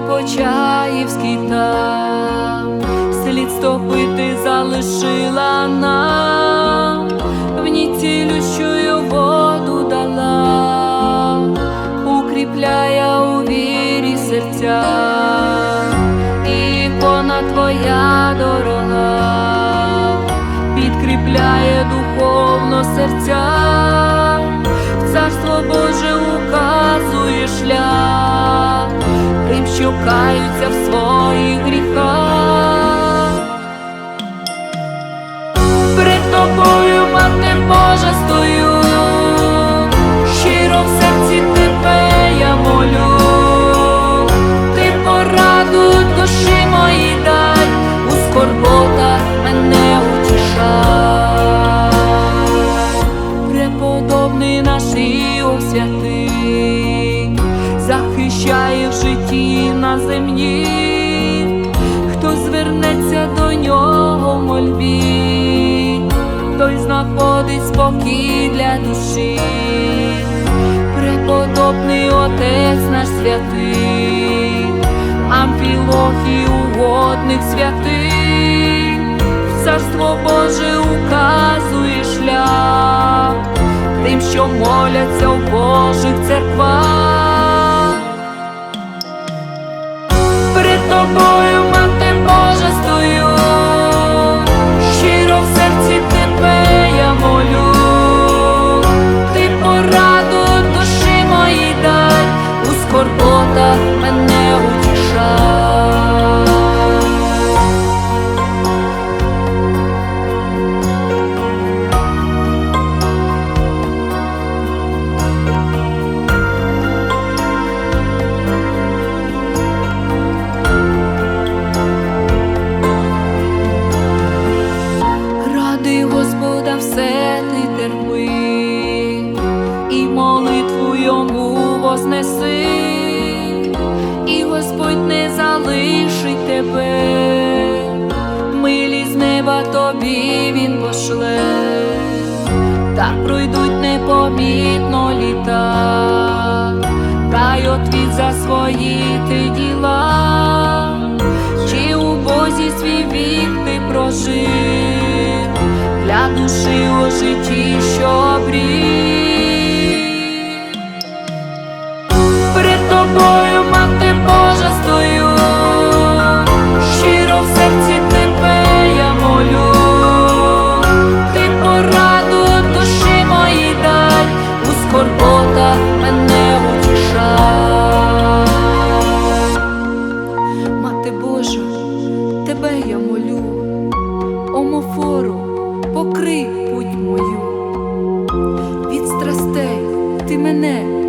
Почаївський там. Слід стопити залишила нам, в ній цілющую воду дала, укріпляє у вірі серця, і ікона твоя дорога, підкріпляє духовно серця, в царство Боже указує шлях каються в своїх гріхах. Перед тобою, мати Божа, стою, щиро в серці тебе я молю, ти пораду душі моїй дай, у скорботах мене утішай. Преподобний наш Іов святий, захищає в житті на землі, хто звернеться до нього в мольбі, той знаходить спокій для душі, преподобний Отець наш святий, амфілохій угодних святий, в царство Боже указує шлях, тим, що моляться в Божих церквах. Перед Господа все ти терпи, і молитву йому вознеси, і Господь не залишить тебе, милі з неба тобі він пошле, так пройдуть непомітно літа, дай отвіт за свої ти діла, чи у Бозі свій вік ти прожив, для душі у житті, що брів. Перед тобою, мати Божа, стою, щиро в серці тебе я молю, ти пораду душі моїй дай, у скорботах мене утіша, Мати Божа, тебе я молю. Омофору покрий путь мою, від страстей ти мене.